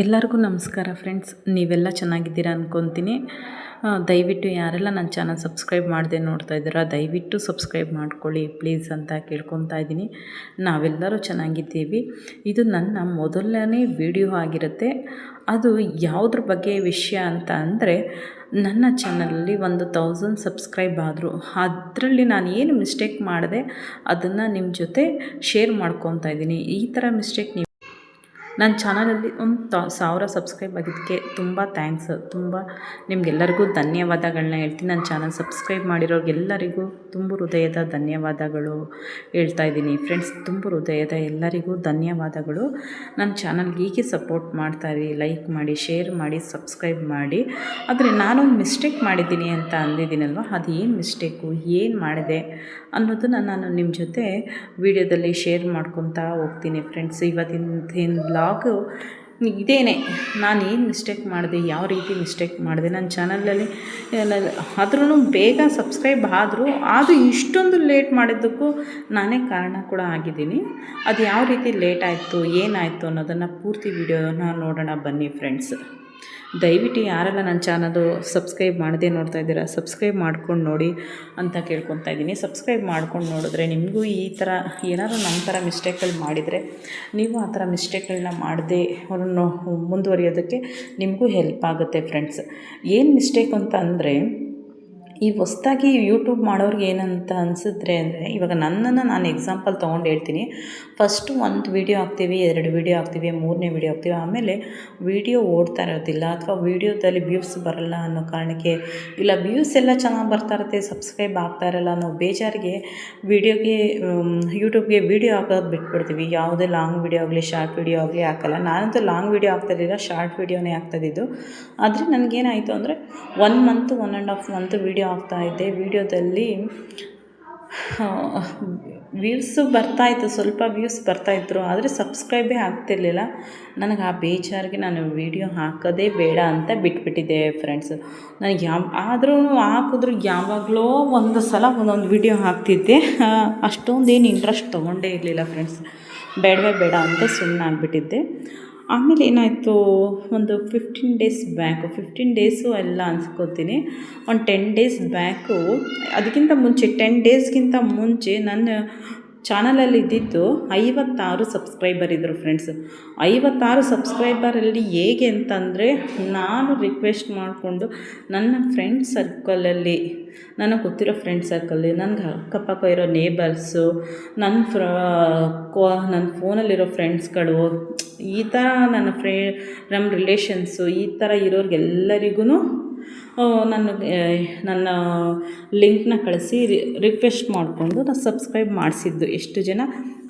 ಎಲ್ಲರಿಗೂ ನಮಸ್ಕಾರ ಫ್ರೆಂಡ್ಸ್. ನೀವೆಲ್ಲ ಚೆನ್ನಾಗಿದ್ದೀರಾ ಅಂದ್ಕೊತೀನಿ ದಯವಿಟ್ಟು ಯಾರೆಲ್ಲ ನನ್ನ ಚಾನಲ್ ಸಬ್ಸ್ಕ್ರೈಬ್ ಮಾಡದೆ ನೋಡ್ತಾ ಇದ್ದೀರಾ, ದಯವಿಟ್ಟು ಸಬ್ಸ್ಕ್ರೈಬ್ ಮಾಡ್ಕೊಳ್ಳಿ ಪ್ಲೀಸ್ ಅಂತ ಕೇಳ್ಕೊತಾ ಇದ್ದೀನಿ. ನಾವೆಲ್ಲರೂ ಚೆನ್ನಾಗಿದ್ದೀವಿ. ಇದು ನನ್ನ ಮೊದಲನೇ ವಿಡಿಯೋ ಆಗಿರುತ್ತೆ. ಅದು ಯಾವುದ್ರ ಬಗ್ಗೆ ವಿಷಯ ಅಂತ ಅಂದರೆ, ನನ್ನ ಚಾನಲಲ್ಲಿ ಒಂದು ತೌಸಂಡ್ ಸಬ್ಸ್ಕ್ರೈಬ್ ಆದರು, ಅದರಲ್ಲಿ ನಾನು ಏನು ಮಿಸ್ಟೇಕ್ ಮಾಡಿದೆ, ಅದನ್ನು ನಿಮ್ಮ ಜೊತೆ ಶೇರ್ ಮಾಡ್ಕೊತಾ ಇದ್ದೀನಿ. ಈ ಥರ ಮಿಸ್ಟೇಕ್ ನೀವು ನನ್ನ ಚಾನಲಲ್ಲಿ ಒಂದು ತ ಸಾವಿರ ಸಬ್ಸ್ಕ್ರೈಬ್ ಆಗಿದ್ದಕ್ಕೆ ತುಂಬ ಥ್ಯಾಂಕ್ಸ್. ತುಂಬ ನಿಮಗೆಲ್ಲರಿಗೂ ಧನ್ಯವಾದಗಳನ್ನ ಹೇಳ್ತೀನಿ. ನನ್ನ ಚಾನಲ್ ಸಬ್ಸ್ಕ್ರೈಬ್ ಮಾಡಿರೋರಿಗೆಲ್ಲರಿಗೂ ತುಂಬ ಹೃದಯದ ಧನ್ಯವಾದಗಳು ಹೇಳ್ತಾ ಇದ್ದೀನಿ. ಫ್ರೆಂಡ್ಸ್, ತುಂಬ ಹೃದಯದ ಎಲ್ಲರಿಗೂ ಧನ್ಯವಾದಗಳು. ನನ್ನ ಚಾನಲ್ಗೆ ಹೀಗೆ ಸಪೋರ್ಟ್ ಮಾಡ್ತಾಯಿರಿ ಲೈಕ್ ಮಾಡಿ, ಶೇರ್ ಮಾಡಿ, ಸಬ್ಸ್ಕ್ರೈಬ್ ಮಾಡಿ. ಆದರೆ ನಾನೊಂದು ಮಿಸ್ಟೇಕ್ ಮಾಡಿದ್ದೀನಿ ಅಂತ ಅಂದಿದ್ದೀನಲ್ವ? ಅದು ಏನು ಮಿಸ್ಟೇಕು? ಏನು ಮಾಡಿದೆ ಅನ್ನೋದನ್ನು ನಾನು ನಿಮ್ಮ ಜೊತೆ ವಿಡಿಯೋದಲ್ಲಿ ಶೇರ್ ಮಾಡ್ಕೊತಾ ಹೋಗ್ತೀನಿ. ಫ್ರೆಂಡ್ಸ್, ಇವತ್ತಿನ ಬ್ಲಾಗು ಇದೇನೆ. ನಾನು ಏನು ಮಿಸ್ಟೇಕ್ ಮಾಡಿದೆ? ಯಾವ ರೀತಿ ಮಿಸ್ಟೇಕ್ ಮಾಡಿದೆ? ನನ್ನ ಚಾನಲಲ್ಲಿ ಆದ್ರೂ ಬೇಗ ಸಬ್ಸ್ಕ್ರೈಬ್ ಆದರೂ ಅದು ಇಷ್ಟೊಂದು ಲೇಟ್ ಮಾಡಿದ್ದಕ್ಕೂ ನಾನೇ ಕಾರಣ ಕೂಡ ಆಗಿದ್ದೀನಿ. ಅದು ಯಾವ ರೀತಿ ಲೇಟ್ ಆಯಿತು, ಏನಾಯಿತು ಅನ್ನೋದನ್ನು ಪೂರ್ತಿ ವಿಡಿಯೋನ ನೋಡೋಣ ಬನ್ನಿ ಫ್ರೆಂಡ್ಸ್ ದಯವಿಟ್ಟು ಯಾರೆಲ್ಲ ನನ್ನ ಚಾನಲು ಸಬ್ಸ್ಕ್ರೈಬ್ ಮಾಡದೆ ನೋಡ್ತಾ ಇದ್ದೀರಾ, ಸಬ್ಸ್ಕ್ರೈಬ್ ಮಾಡ್ಕೊಂಡು ನೋಡಿ ಅಂತ ಕೇಳ್ಕೊತಾ ಇದ್ದೀನಿ. ಸಬ್ಸ್ಕ್ರೈಬ್ ಮಾಡ್ಕೊಂಡು ನೋಡಿದ್ರೆ ನಿಮಗೂ ಈ ಥರ ಏನಾದರೂ ನಮ್ಮ ಥರ ಮಿಸ್ಟೇಕ್ಗಳು ಮಾಡಿದರೆ, ನೀವು ಆ ಥರ ಮಿಸ್ಟೇಕ್ಗಳನ್ನ ಮಾಡದೆ ಅವರನ್ನು ಮುಂದುವರಿಯೋದಕ್ಕೆ ನಿಮಗೂ ಹೆಲ್ಪ್ ಆಗುತ್ತೆ ಫ್ರೆಂಡ್ಸ್. ಏನು ಮಿಸ್ಟೇಕ್ ಅಂತ ಅಂದರೆ ಈ ಹೊಸ್ದಾಗಿ ಯೂಟ್ಯೂಬ್ ಮಾಡೋರಿಗೆ ಏನಂತ ಅನಿಸಿದ್ರೆ ಅಂದರೆ, ಇವಾಗ ನನ್ನನ್ನು ನಾನು ಎಕ್ಸಾಂಪಲ್ ತೊಗೊಂಡು ಹೇಳ್ತೀನಿ. ಫಸ್ಟು ಒಂದು ವೀಡಿಯೋ ಹಾಕ್ತೀವಿ, ಎರಡು ವೀಡಿಯೋ ಹಾಕ್ತೀವಿ, ಮೂರನೇ ವೀಡಿಯೋ ಹಾಕ್ತೀವಿ. ಆಮೇಲೆ ವೀಡಿಯೋ ಓಡ್ತಾ ಇರೋದಿಲ್ಲ ಅಥವಾ ವೀಡಿಯೋದಲ್ಲಿ ವ್ಯೂಸ್ ಬರೋಲ್ಲ ಅನ್ನೋ ಕಾರಣಕ್ಕೆ, ಇಲ್ಲ ವ್ಯೂಸ್ ಎಲ್ಲ ಚೆನ್ನಾಗಿ ಬರ್ತಾ ಇರುತ್ತೆ ಸಬ್ಸ್ಕ್ರೈಬ್ ಆಗ್ತಾ ಇರಲ್ಲ ಅನ್ನೋ ಬೇಜಾರಿಗೆ ವೀಡಿಯೋಗೆ ಯೂಟ್ಯೂಬ್ಗೆ ವೀಡಿಯೋ ಹಾಕೋದು ಬಿಟ್ಬಿಡ್ತೀವಿ. ಯಾವುದೇ ಲಾಂಗ್ ವೀಡಿಯೋ ಆಗಲಿ ಶಾರ್ಟ್ ವೀಡಿಯೋ ಆಗಲಿ ಹಾಕಲ್ಲ. ನಾನಂತೂ ಲಾಂಗ್ ವೀಡಿಯೋ ಹಾಕ್ತಾಯಿರಲಿಲ್ಲ ಶಾರ್ಟ್ ವೀಡಿಯೋನೇ ಆಗ್ತಾಯಿದ್ದು ಆದರೆ ನನಗೇನಾಯಿತು ಅಂದರೆ one month one and half month video ಇದ್ದೆ ವಿಡಿಯೋದಲ್ಲಿ. ವ್ಯೂಸು ಬರ್ತಾಯಿತ್ತು ಸ್ವಲ್ಪ ವ್ಯೂಸ್ ಬರ್ತಾಯಿದ್ರು ಆದರೆ ಸಬ್ಸ್ಕ್ರೈಬೇ ಆಗ್ತಿರ್ಲಿಲ್ಲ. ನನಗೆ ಆ ಬೇಜಾರಿಗೆ ನಾನು ವೀಡಿಯೋ ಹಾಕೋದೇ ಬೇಡ ಅಂತ ಬಿಟ್ಬಿಟ್ಟಿದ್ದೆ ಫ್ರೆಂಡ್ಸ್ ನನಗೆ ಯಾವ, ಆದರೂ ಹಾಕಿದ್ರು ಯಾವಾಗಲೋ ಒಂದು ಸಲ ಒಂದೊಂದು ವೀಡಿಯೋ ಹಾಕ್ತಿದ್ದೆ. ಅಷ್ಟೊಂದೇನು ಇಂಟ್ರೆಸ್ಟ್ ತೊಗೊಂಡೇ ಇರಲಿಲ್ಲ ಫ್ರೆಂಡ್ಸ್ ಬೇಡವೇ ಬೇಡ ಅಂತ ಸುಮ್ಮನಾಗ್ಬಿಟ್ಟಿದ್ದೆ ಆಮೇಲೆ ಏನಾಯಿತು, ಒಂದು fifteen days back fifteen days ಎಲ್ಲ ಅನ್ಸ್ಕೋತೀನಿ. ಒಂದು ಟೆನ್ ಡೇಸ್ ಬ್ಯಾಕು ಅದಕ್ಕಿಂತ ಮುಂಚೆ ಟೆನ್ ಡೇಸ್ಗಿಂತ ಮುಂಚೆ ನನ್ನ ಚಾನಲಲ್ಲಿ ಇದ್ದಿದ್ದು ಐವತ್ತಾರು ಸಬ್ಸ್ಕ್ರೈಬರ್ ಇದ್ದರು ಫ್ರೆಂಡ್ಸ್ ಐವತ್ತಾರು ಸಬ್ಸ್ಕ್ರೈಬರಲ್ಲಿ ಹೇಗೆ ಅಂತಂದರೆ, ನಾನು ರಿಕ್ವೆಸ್ಟ್ ಮಾಡಿಕೊಂಡು ನನ್ನ ಫ್ರೆಂಡ್ ಸರ್ಕಲಲ್ಲಿ ನನಗೆ ಗೊತ್ತಿರೋ ಫ್ರೆಂಡ್ ಸರ್ಕಲ್ಲಿ ನನಗೆ ಅಕ್ಕಪಕ್ಕ ಇರೋ ನೇಬರ್ಸು ನನ್ನ ಫ್ರ ಕೋ ನನ್ನ ಫೋನಲ್ಲಿರೋ ಫ್ರೆಂಡ್ಸ್ಗಳು ಈ ಥರ ನನ್ನ ಫ್ರೇ ನಮ್ಮ ರಿಲೇಷನ್ಸು ಈ ಥರ ಇರೋರಿಗೆಲ್ಲರಿಗೂ ನನ್ನ ನನ್ನ ಲಿಂಕ್ನ ಕಳಿಸಿ ರಿಕ್ವೆಸ್ಟ್ ಮಾಡಿಕೊಂಡು ನಾನು ಸಬ್ಸ್ಕ್ರೈಬ್ ಮಾಡಿಸಿದ್ದು. ಎಷ್ಟು ಜನ?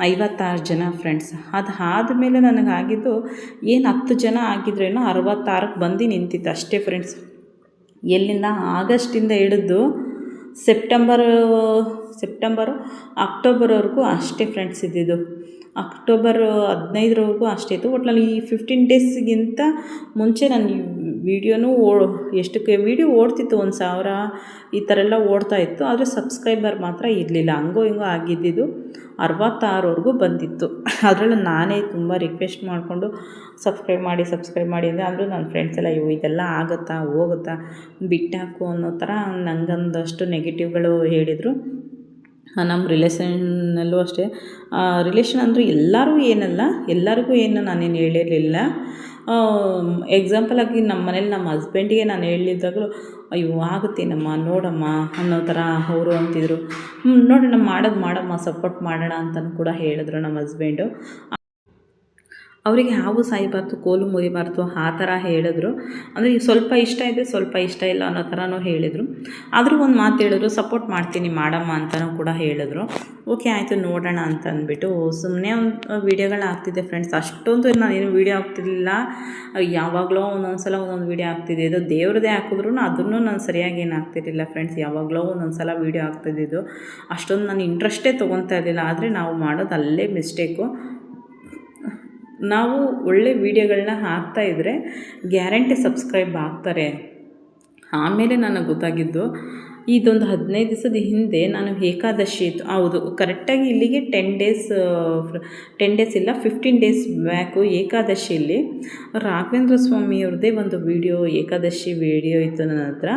ಐವತ್ತಾರು ಜನ ಫ್ರೆಂಡ್ಸ್ ಅದು ಆದಮೇಲೆ ನನಗಾಗಿದ್ದು ಏನು ಹತ್ತು ಜನ ಆಗಿದ್ರೇನೋ ಅರವತ್ತಾರಕ್ಕೆ ಬಂದು ನಿಂತಿತ್ತು ಅಷ್ಟೇ ಫ್ರೆಂಡ್ಸ್ ಎಲ್ಲಿಂದ? ಆಗಸ್ಟಿಂದ ಹಿಡಿದು ಸೆಪ್ಟೆಂಬರು ಸೆಪ್ಟೆಂಬರು, ಅಕ್ಟೋಬರ್ವರೆಗೂ ಅಷ್ಟೇ ಫ್ರೆಂಡ್ಸ್ ಇದ್ದಿದ್ದು. ಅಕ್ಟೋಬರ್ ಹದಿನೈದರವರೆಗೂ ಅಷ್ಟೇ ಇತ್ತು. ಒಟ್ನಲ್ಲಿ ಈ ಫಿಫ್ಟೀನ್ ಡೇಸ್ಗಿಂತ ಮುಂಚೆ ನಾನು ವೀಡಿಯೋನೂ ಓ ಎಷ್ಟಕ್ಕೆ ವೀಡಿಯೋ ಓಡ್ತಿತ್ತು ಒಂದು ಸಾವಿರ, ಈ ಥರ ಎಲ್ಲ ಓಡ್ತಾ ಇತ್ತು, ಆದರೆ ಸಬ್ಸ್ಕ್ರೈಬರ್ ಮಾತ್ರ ಇರಲಿಲ್ಲ. ಹಂಗೋ ಹಿಂಗೋ ಆಗಿದ್ದಿದ್ದು ಅರವತ್ತಾರವರೆಗೂ ಬಂದಿತ್ತು. ಅದರಲ್ಲೂ ನಾನೇ ತುಂಬ ರಿಕ್ವೆಸ್ಟ್ ಮಾಡಿಕೊಂಡು ಸಬ್ಸ್ಕ್ರೈಬ್ ಮಾಡಿ ಸಬ್ಸ್ಕ್ರೈಬ್ ಮಾಡಿ ಅಂದರೆ ಅಂದರೂ ನನ್ನ ಫ್ರೆಂಡ್ಸ್ ಎಲ್ಲ ಇವು ಇದೆಲ್ಲ ಆಗುತ್ತಾ, ಹೋಗುತ್ತಾ, ಬಿಟ್ಟಾಕು ಅನ್ನೋ ಥರ ನನಗೊಂದಷ್ಟು ನೆಗೆಟಿವ್ಗಳು ಹೇಳಿದರು. ನಮ್ಮ ರಿಲೇಷನ್ನಲ್ಲೂ ಅಷ್ಟೇ. ರಿಲೇಷನ್ ಅಂದರೂ ಎಲ್ಲರೂ ಏನಲ್ಲ, ಎಲ್ಲರಿಗೂ ಏನು ನಾನೇನು ಹೇಳಿರಲಿಲ್ಲ. ಎಕ್ಸಾಂಪಲಾಗಿ ನಮ್ಮ ಮನೇಲಿ ನಮ್ಮ ಹಸ್ಬೆಂಡಿಗೆ ನಾನು ಹೇಳಿದಾಗಲೂ ಅಯ್ಯೋ, ಆಗುತ್ತೇನಮ್ಮ, ನೋಡಮ್ಮ, ಅನ್ನೋ ಥರ ಅವರು ಅಂತಿದ್ರು. ಹ್ಞೂ ನೋಡೋಣ ಮಾಡೋದು ಮಾಡಮ್ಮ ಸಪೋರ್ಟ್ ಮಾಡೋಣ ಅಂತಲೂ ಕೂಡ ಹೇಳಿದ್ರು ನಮ್ಮ ಹಸ್ಬೆಂಡು ಅವರಿಗೆ ಹಾವು ಸಾಯಬಾರ್ದು, ಕೋಲು ಮುರಿಬಾರ್ದು, ಆ ಥರ ಹೇಳಿದ್ರು. ಅಂದರೆ ಸ್ವಲ್ಪ ಇಷ್ಟ ಇದೆ, ಸ್ವಲ್ಪ ಇಷ್ಟ ಇಲ್ಲ ಅನ್ನೋ ಥರನೂ ಹೇಳಿದರು. ಆದರೂ ಒಂದು ಮಾತು ಹೇಳಿದ್ರು, ಸಪೋರ್ಟ್ ಮಾಡ್ತೀನಿ ಮಾಡಮ್ಮ ಅಂತಲೂ ಕೂಡ ಹೇಳಿದ್ರು. ಓಕೆ, ಆಯಿತು, ನೋಡೋಣ ಅಂತ ಅಂದ್ಬಿಟ್ಟು ಸುಮ್ಮನೆ ಒಂದು ವೀಡಿಯೋಗಳು ಆಗ್ತಿದೆ ಫ್ರೆಂಡ್ಸ್. ಅಷ್ಟೊಂದು ನಾನೇನು ವೀಡಿಯೋ ಆಗ್ತಿರಲಿಲ್ಲ. ಯಾವಾಗಲೋ ಒಂದೊಂದು ಸಲ ಒಂದೊಂದು ವೀಡಿಯೋ ಆಗ್ತಿದೆ. ಇದು ದೇವ್ರದೇ ಹಾಕಿದ್ರು ಅದನ್ನು ನಾನು ಸರಿಯಾಗಿ ಏನು ಆಗ್ತಿರಲಿಲ್ಲ ಫ್ರೆಂಡ್ಸ್. ಯಾವಾಗಲೋ ಒಂದೊಂದು ಸಲ ವೀಡಿಯೋ ಆಗ್ತಿದ್ದಿದ್ದು. ಅಷ್ಟೊಂದು ನಾನು ಇಂಟ್ರೆಸ್ಟೇ ತೊಗೊತಾ ಇರಲಿಲ್ಲ. ಆದರೆ ನಾವು ಮಾಡೋದು ಅಲ್ಲೇ ಮಿಸ್ಟೇಕು ನಾವು ಒಳ್ಳೆ ವೀಡಿಯೋಗಳನ್ನ ಇದ್ದರೆ ಗ್ಯಾರಂಟಿ ಸಬ್ಸ್ಕ್ರೈಬ್ ಆಗ್ತಾರೆ. ಆಮೇಲೆ ನನಗೆ ಗೊತ್ತಾಗಿದ್ದು, ಇದೊಂದು ಹದಿನೈದು ದಿವಸದ ಹಿಂದೆ ನಾನು ಏಕಾದಶಿ ಇತ್ತು. ಹೌದು, ಕರೆಕ್ಟಾಗಿ ಇಲ್ಲಿಗೆ ಟೆನ್ ಡೇಸ್ ಟೆನ್ ಡೇಸ್ ಇಲ್ಲ ಫಿಫ್ಟೀನ್ ಡೇಸ್ ಬ್ಯಾಕು ಏಕಾದಶಿಯಲ್ಲಿ ರಾಘವೇಂದ್ರ ಸ್ವಾಮಿಯವ್ರದ್ದೇ ಒಂದು ವಿಡಿಯೋ, ಏಕಾದಶಿ ವಿಡಿಯೋ ಇತ್ತು ನನ್ನ ಹತ್ರ.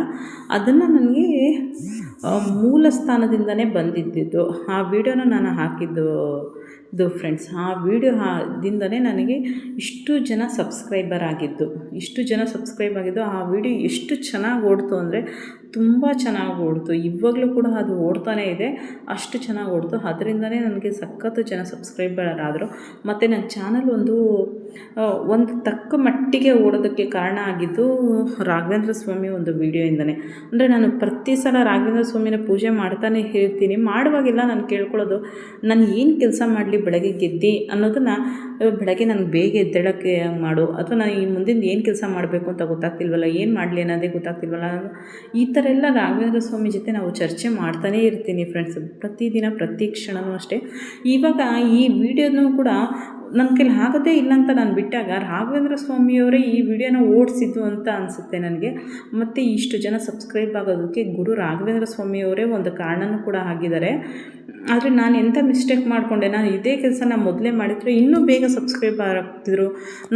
ಅದನ್ನು ನನಗೆ ಮೂಲ ಸ್ಥಾನದಿಂದನೇ ಬಂದಿದ್ದಿದ್ದು ಆ ವಿಡಿಯೋನ ನಾನು ಹಾಕಿದ್ದು ಇದು ಫ್ರೆಂಡ್ಸ್, ಆ ವಿಡಿಯೋ ದಿಂದಲೇ ನನಗೆ ಇಷ್ಟು ಜನ ಸಬ್ಸ್ಕ್ರೈಬರ್ ಆಗಿದ್ದು, ಇಷ್ಟು ಜನ ಸಬ್ಸ್ಕ್ರೈಬ್ ಆಗಿದ್ದು, ಆ ವಿಡಿಯೋ ಎಷ್ಟು ಚೆನ್ನಾಗಿ ಓಡ್ತು ಅಂದರೆ ತುಂಬ ಚೆನ್ನಾಗಿ ಓಡ್ತು. ಇವಾಗಲೂ ಕೂಡ ಅದು ಓಡ್ತಾನೇ ಇದೆ. ಅಷ್ಟು ಚೆನ್ನಾಗಿ ಓಡ್ತು. ಅದರಿಂದನೇ ನನಗೆ ಸಖತ್ತು ಜನ ಸಬ್ಸ್ಕ್ರೈಬರ್ ಆದರು ಮತ್ತು ನನ್ನ ಚಾನಲ್ ಒಂದು ಒಂದು ತಕ್ಕ ಮಟ್ಟಿಗೆ ಓಡೋದಕ್ಕೆ ಕಾರಣ ಆಗಿದ್ದು ರಾಘವೇಂದ್ರ ಸ್ವಾಮಿ ಒಂದು ವೀಡಿಯೋಯಿಂದನೇ ಅಂದರೆ ನಾನು ಪ್ರತಿ ಸಲ ರಾಘವೇಂದ್ರ ಸ್ವಾಮಿನ ಪೂಜೆ ಮಾಡ್ತಾನೆ ಹೇಳ್ತೀನಿ ಮಾಡುವಾಗೆಲ್ಲ ನಾನು ಕೇಳ್ಕೊಳ್ಳೋದು, ನಾನು ಏನು ಕೆಲಸ ಮಾಡಲಿ ಬೆಳಗ್ಗೆ ಗೆದ್ದಿ? ಅನ್ನೋದನ್ನು ಬೆಳಗ್ಗೆ ನನಗೆ ಬೇಗ ಎದ್ದೇಳೋಕ್ಕೆ ಮಾಡು. ಅಥವಾ ನಾನು ಈ ಮುಂದಿನ ಏನು ಕೆಲಸ ಮಾಡಬೇಕು ಅಂತ ಗೊತ್ತಾಗ್ತಿಲ್ವಲ್ಲ? ಏನು ಮಾಡಲಿ ಅನ್ನೋದೇ ಗೊತ್ತಾಗ್ತಿಲ್ವಲ್ಲ? ಈ ಥರ ಎಲ್ಲ ರಾಘವೇಂದ್ರ ಸ್ವಾಮಿ ಜೊತೆ ನಾವು ಚರ್ಚೆ ಮಾಡ್ತಾನೇ ಇರ್ತೀನಿ ಫ್ರೆಂಡ್ಸ್ ಪ್ರತಿದಿನ, ಪ್ರತಿ ಕ್ಷಣವೂ ಅಷ್ಟೇ. ಇವಾಗ ಈ ವಿಡಿಯೋನೂ ಕೂಡ ನನ್ನ ಕೈಲಿ ಆಗೋದೇ ಇಲ್ಲ ಅಂತ ನಾನು ಬಿಟ್ಟಾಗ ರಾಘವೇಂದ್ರ ಸ್ವಾಮಿಯವರೇ ಈ ವಿಡಿಯೋನ ಓಡಿಸಿದ್ದು ಅಂತ ಅನಿಸುತ್ತೆ ನನಗೆ. ಮತ್ತು ಇಷ್ಟು ಜನ ಸಬ್ಸ್ಕ್ರೈಬ್ ಆಗೋದಕ್ಕೆ ಗುರು ರಾಘವೇಂದ್ರ ಸ್ವಾಮಿಯವರೇ ಒಂದು ಕಾರಣನೂ ಕೂಡ ಆಗಿದ್ದಾರೆ. ಆದರೆ ನಾನು ಎಂಥ ಮಿಸ್ಟೇಕ್ ಮಾಡಿಕೊಂಡೆ? ನಾನು ಇದೇ ಕೆಲಸನ ಮೊದಲೇ ಮಾಡಿದರೆ, ಇನ್ನೂ ಬೇಗ ಸಬ್ಸ್ಕ್ರೈಬ್ ಆಗ್ತಿದ್ರು.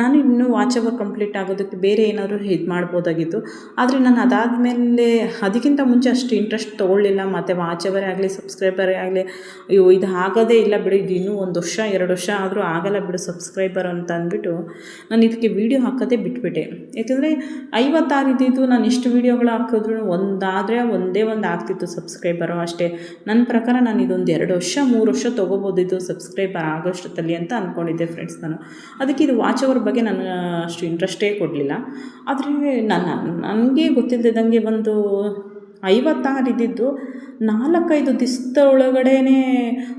ನಾನು ಇನ್ನೂ ವಾಚ್ ಅವರ್ ಕಂಪ್ಲೀಟ್ ಆಗೋದಕ್ಕೆ ಬೇರೆ ಏನಾದರೂ ಇದು ಮಾಡ್ಬೋದಾಗಿತ್ತು. ಆದರೆ ನಾನು ಅದಾದಮೇಲೆ ಅದಕ್ಕಿಂತ ಮುಂಚೆ ಅಷ್ಟು ಇಂಟ್ರೆಸ್ಟ್ ತೊಗೊಳ್ಳಿಲ್ಲ. ಮತ್ತು ವಾಚ್ ಅವರೇ ಆಗಲಿ, ಸಬ್ಸ್ಕ್ರೈಬರೇ ಆಗಲಿ, ಅಯ್ಯೋ, ಇದು ಆಗೋದೇ ಇಲ್ಲ ಬಿಡು, ಇದು ಇನ್ನೂ ಒಂದು ವರ್ಷ, ಎರಡು ವರ್ಷ ಆದರೂ ಆಗಲ್ಲ ಬಿಡು ಸಬ್ಸ್ಕ್ರೈಬರ್ ಅಂತ ಅಂದ್ಬಿಟ್ಟು ನಾನು ಇದಕ್ಕೆ ವೀಡಿಯೋ ಹಾಕೋದೇ ಬಿಟ್ಬಿಟ್ಟೆ. ಯಾಕೆಂದರೆ ಐವತ್ತಾರು ಇದ್ದಿದ್ದು ನಾನು ಇಷ್ಟು ವೀಡಿಯೋಗಳು ಹಾಕಿದ್ರು ಒಂದಾದರೆ ಒಂದೇ ಒಂದು ಆಗ್ತಿತ್ತು ಸಬ್ಸ್ಕ್ರೈಬರು ಅಷ್ಟೇ. ನನ್ನ ಪ್ರಕಾರ ನಾನು ಇದೊಂದು ಎರಡು ವರ್ಷ, ಮೂರು ವರ್ಷ ತೊಗೋಬೋದಿತ್ತು ಸಬ್ಸ್ಕ್ರೈಬರ್ ಆಗೋಷ್ಟೊತ್ತಲ್ಲಿ ಅಂತ ಅಂದ್ಕೊಂಡಿದ್ದೆ ಫ್ರೆಂಡ್ಸ್ ನಾನು. ಅದಕ್ಕೆ ಇದು ವಾಚ್ ಅವರ್ ಬಗ್ಗೆ ನಾನು ಅಷ್ಟು ಇಂಟ್ರೆಸ್ಟೇ ಕೊಡಲಿಲ್ಲ. ಆದರೆ ನಾನು, ನನಗೆ ಗೊತ್ತಿಲ್ಲದಂಗೆ ಒಂದು ಐವತ್ತಾರು ಇದ್ದಿದ್ದು ನಾಲ್ಕೈದು ದಿವಸದ ಒಳಗಡೆನೇ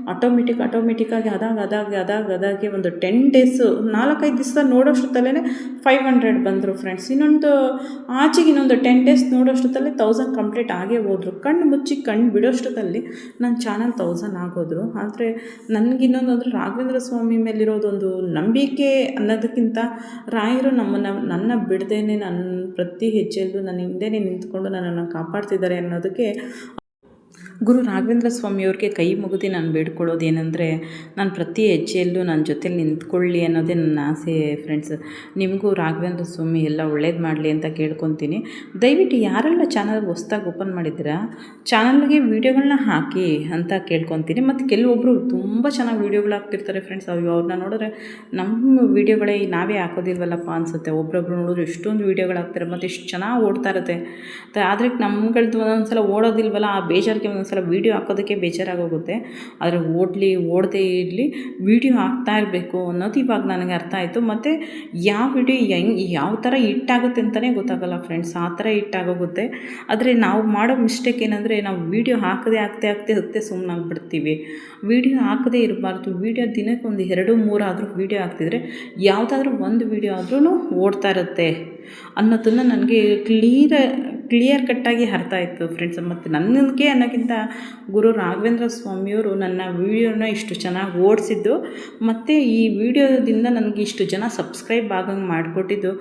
ಆಟೋಮೆಟಿಕ್ ಆಟೋಮೆಟಿಕ್ಕಾಗಿ ಅದಾಗ ಅದಾಗ ಅದಾಗ, ಅದಾಗೆ ಒಂದು ಟೆನ್ ಡೇಸು ನಾಲ್ಕೈದು ದಿವಸ ನೋಡೋಷ್ಟೊತ್ತಲ್ಲೇ ಫೈವ್ ಹಂಡ್ರೆಡ್ ಬಂದರು ಫ್ರೆಂಡ್ಸ್ ಇನ್ನೊಂದು ಆಚೆಗೆ ಇನ್ನೊಂದು ಟೆನ್ ಡೇಸ್ ನೋಡೋಷ್ಟೊತ್ತಲ್ಲಿ ತೌಸಂಡ್ ಕಂಪ್ಲೀಟ್ ಆಗೇ ಹೋದ್ರು. ಕಣ್ಣು ಮುಚ್ಚಿ ಕಣ್ಣು ಬಿಡೋಷ್ಟೊತ್ತಲ್ಲಿ ನನ್ನ ಚಾನಲ್ ತೌಸಂಡ್ ಆಗೋದ್ರು. ಆದರೆ ನನಗೆ ಇನ್ನೊಂದು ಅಂದರೆ ರಾಘವೇಂದ್ರ ಸ್ವಾಮಿ ಮೇಲಿರೋದೊಂದು ನಂಬಿಕೆ ಅನ್ನೋದಕ್ಕಿಂತ ರಾಯರು ನಮ್ಮನ್ನು, ನನ್ನ ಬಿಡದೇನೆ ನನ್ನ ಪ್ರತಿ ಹೆಜ್ಜೆಯಲ್ಲೂ ನನ್ನ ಹಿಂದೆನೇ ನಿಂತ್ಕೊಂಡು ನನ್ನನ್ನು ಕಾಪಾಡ್ತಿದ್ದಾರೆ. ಅನ್ನೋದಕ್ಕೆ ಗುರು ರಾಘವೇಂದ್ರ ಸ್ವಾಮಿಯವ್ರಿಗೆ ಕೈ ಮುಗಿದು ನಾನು ಬೇಡ್ಕೊಳ್ಳೋದು ಏನಂದರೆ ನಾನು ಪ್ರತಿ ಹೆಜ್ಜೆಯಲ್ಲೂ ನನ್ನ ಜೊತೆಲಿ ನಿಂತ್ಕೊಳ್ಳಿ ಅನ್ನೋದೇ ನನ್ನ ಆಸೆ ಫ್ರೆಂಡ್ಸ್ ನಿಮಗೂ ರಾಘವೇಂದ್ರ ಸ್ವಾಮಿ ಎಲ್ಲ ಒಳ್ಳೇದು ಮಾಡಲಿ ಅಂತ ಕೇಳ್ಕೊತೀನಿ. ದಯವಿಟ್ಟು ಯಾರೆಲ್ಲ ಚಾನಲ್ ಹೊಸ್ದಾಗಿ ಓಪನ್ ಮಾಡಿದ್ದೀರಾ ಚಾನಲ್ಗೆ ವೀಡಿಯೋಗಳನ್ನ ಹಾಕಿ ಅಂತ ಕೇಳ್ಕೊತೀನಿ. ಮತ್ತು ಕೆಲವೊಬ್ಬರು ತುಂಬ ಚೆನ್ನಾಗಿ ವೀಡಿಯೋಗಳು ಹಾಕ್ತಿರ್ತಾರೆ ಫ್ರೆಂಡ್ಸ್ ಅವು ಅವ್ರನ್ನ ನೋಡಿದ್ರೆ ನಮ್ಮ ವೀಡಿಯೋಗಳೇ ನಾವೇ ಹಾಕೋದಿಲ್ವಲ್ಲಪ್ಪ ಅನಿಸುತ್ತೆ. ಒಬ್ರೊಬ್ರು ನೋಡಿದ್ರೆ ಇಷ್ಟೊಂದು ವೀಡಿಯೋಗಳು ಹಾಕ್ತಾರೆ, ಮತ್ತು ಇಷ್ಟು ಚೆನ್ನಾಗಿ ಓಡ್ತಾ ಇರುತ್ತೆ. ಆದರೆ ನಮ್ಗಳ್ದು ಒಂದೊಂದು ಸಲ ಓಡೋದಿಲ್ವಲ್ಲ, ಆ ಬೇಜಾರಿಗೆ ಸಲ ವೀಡಿಯೋ ಹಾಕೋದಕ್ಕೆ ಬೇಜಾರಾಗೋಗುತ್ತೆ. ಆದರೆ ಓಡಲಿ, ಓಡದೇ ಇರಲಿ ವೀಡಿಯೋ ಹಾಕ್ತಾ ಇರಬೇಕು ಅನ್ನೋದು ಇವಾಗ ನನಗೆ ಅರ್ಥ ಆಯಿತು. ಮತ್ತು ಯಾವ ವಿಡಿಯೋ ಹೆಂಗ್, ಯಾವ ಥರ ಹಿಟ್ಟಾಗುತ್ತೆ ಅಂತಲೇ ಗೊತ್ತಾಗಲ್ಲ ಫ್ರೆಂಡ್ಸ್. ಆ ಥರ ಹಿಟ್ಟಾಗೋಗುತ್ತೆ. ಆದರೆ ನಾವು ಮಾಡೋ ಮಿಸ್ಟೇಕ್ ಏನಂದರೆ ನಾವು ವೀಡಿಯೋ ಹಾಕದೆ ಹಾಕ್ತೆ ಹಾಕ್ತೆ ಹತ್ತೆ ಸುಮ್ಮನಾಗ್ಬಿಡ್ತೀವಿ ವೀಡಿಯೋ ಹಾಕದೇ ಇರಬಾರ್ದು. ವೀಡಿಯೋ ದಿನಕ್ಕೆ ಒಂದು ಎರಡು, ಮೂರು ಆದರೂ ವೀಡಿಯೋ ಹಾಕ್ತಿದ್ರೆ ಯಾವುದಾದ್ರೂ ಒಂದು ವೀಡಿಯೋ ಆದ್ರೂ ಓಡ್ತಾ ಇರುತ್ತೆ ಅನ್ನೋದನ್ನು ನನಗೆ ಕ್ಲೀರ ಕ್ಲಿಯರ್ ಕಟ್ಟಾಗಿ ಅರ್ಥ ಆಯಿತು ಫ್ರೆಂಡ್ಸ್ ಮತ್ತು ನನಗೆ ಅನ್ನೋಕ್ಕಿಂತ ಗುರು ರಾಘವೇಂದ್ರ ಸ್ವಾಮಿಯವರು ನನ್ನ ವಿಡಿಯೋನ ಇಷ್ಟು ಚೆನ್ನಾಗಿ ಓಡಿಸಿದ್ದು. ಮತ್ತು ಈ ವಿಡಿಯೋದಿಂದ ನನಗೆ ಇಷ್ಟು ಜನ ಸಬ್ಸ್ಕ್ರೈಬ್ ಆಗಂಗೆ ಮಾಡಿಕೊಟ್ಟಿದ್ದು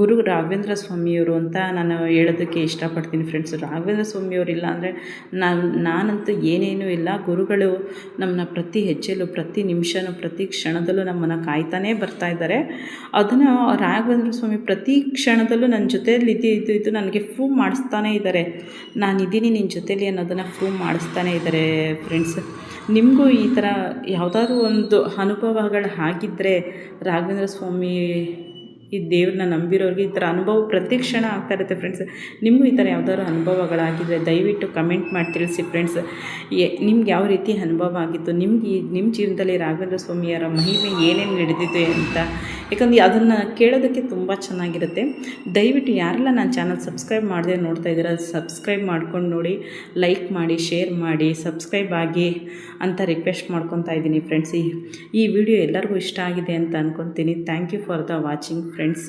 ಗುರು ರಾಘವೇಂದ್ರ ಸ್ವಾಮಿಯವರು ಅಂತ ನಾನು ಹೇಳೋದಕ್ಕೆ ಇಷ್ಟಪಡ್ತೀನಿ ಫ್ರೆಂಡ್ಸ್ ರಾಘವೇಂದ್ರ ಸ್ವಾಮಿಯವರು ಇಲ್ಲ ಅಂದರೆ ನಾನು, ನಾನಂತೂ ಏನೇನೂ ಇಲ್ಲ. ಗುರುಗಳು ನಮ್ಮನ್ನ ಪ್ರತಿ ಹೆಜ್ಜೆಲು, ಪ್ರತಿ ನಿಮಿಷನೂ, ಪ್ರತಿ ಕ್ಷಣದಲ್ಲೂ ನಮ್ಮನ್ನು ಕಾಯ್ತಾನೇ ಬರ್ತಾ ಇದ್ದಾರೆ. ಅದನ್ನು ರಾಘವೇಂದ್ರ ಸ್ವಾಮಿ ಪ್ರತಿ ಕ್ಷಣದಲ್ಲೂ ನನ್ನ ಜೊತೆಯಲ್ಲಿ ಇದ್ದು ಇದ್ದು ನನಗೆ ನನಗೆ ಪ್ರೂವ್ ಮಾಡಿಸ್ತಾನೇ ಇದ್ದಾರೆ. ನಾನಿದ್ದೀನಿ ನಿನ್ನ ಜೊತೇಲಿ ಅನ್ನೋದನ್ನು ಪ್ರೂವ್ ಮಾಡಿಸ್ತಾನೇ ಇದ್ದಾರೆ ಫ್ರೆಂಡ್ಸ್ ನಿಮಗೂ ಈ ಥರ ಯಾವುದಾದ್ರೂ ಒಂದು ಅನುಭವಗಳು ಆಗಿದ್ದರೆ ರಾಘವೇಂದ್ರ ಸ್ವಾಮಿ, ಈ ದೇವ್ರನ್ನ ನಂಬಿರೋರಿಗೆ ಈ ಥರ ಅನುಭವ ಪ್ರತಿ ಕ್ಷಣ ಆಗ್ತಾ ಇರುತ್ತೆ ಫ್ರೆಂಡ್ಸ್ ನಿಮಗೂ ಈ ಥರ ಯಾವ್ದಾದ್ರು ಅನುಭವಗಳಾಗಿದ್ದರೆ ದಯವಿಟ್ಟು ಕಮೆಂಟ್ ಮಾಡಿ ತಿಳಿಸಿ ಫ್ರೆಂಡ್ಸ್ ಎ, ನಿಮ್ಗೆ ಯಾವ ರೀತಿ ಅನುಭವ ಆಗಿತ್ತು? ನಿಮ್ಗೆ ನಿಮ್ಮ ಜೀವನದಲ್ಲಿ ರಾಘವೇಂದ್ರ ಸ್ವಾಮಿಯವರ ಮಹಿಮೆ ಏನೇನು ನಡೆದಿದೆ ಅಂತ ಯಾಕಂದರೆ ಅದನ್ನು ಕೇಳೋದಕ್ಕೆ ತುಂಬ ಚೆನ್ನಾಗಿರುತ್ತೆ. ದಯವಿಟ್ಟು ಯಾರೆಲ್ಲ ನಾನು ಚಾನಲ್ ಸಬ್ಸ್ಕ್ರೈಬ್ ಮಾಡದೆ ನೋಡ್ತಾ ಇದ್ದೀರ ಸಬ್ಸ್ಕ್ರೈಬ್ ಮಾಡ್ಕೊಂಡು ನೋಡಿ, ಲೈಕ್ ಮಾಡಿ, ಶೇರ್ ಮಾಡಿ, ಸಬ್ಸ್ಕ್ರೈಬ್ ಆಗಿ ಅಂತ ರಿಕ್ವೆಸ್ಟ್ ಮಾಡ್ಕೊತಾ ಇದ್ದೀನಿ ಫ್ರೆಂಡ್ಸ್. ಈ ಈ ವಿಡಿಯೋ ಎಲ್ಲರಿಗೂ ಇಷ್ಟ ಆಗಿದೆ ಅಂತ ಅಂದ್ಕೊತೀನಿ thank you for the watching friends.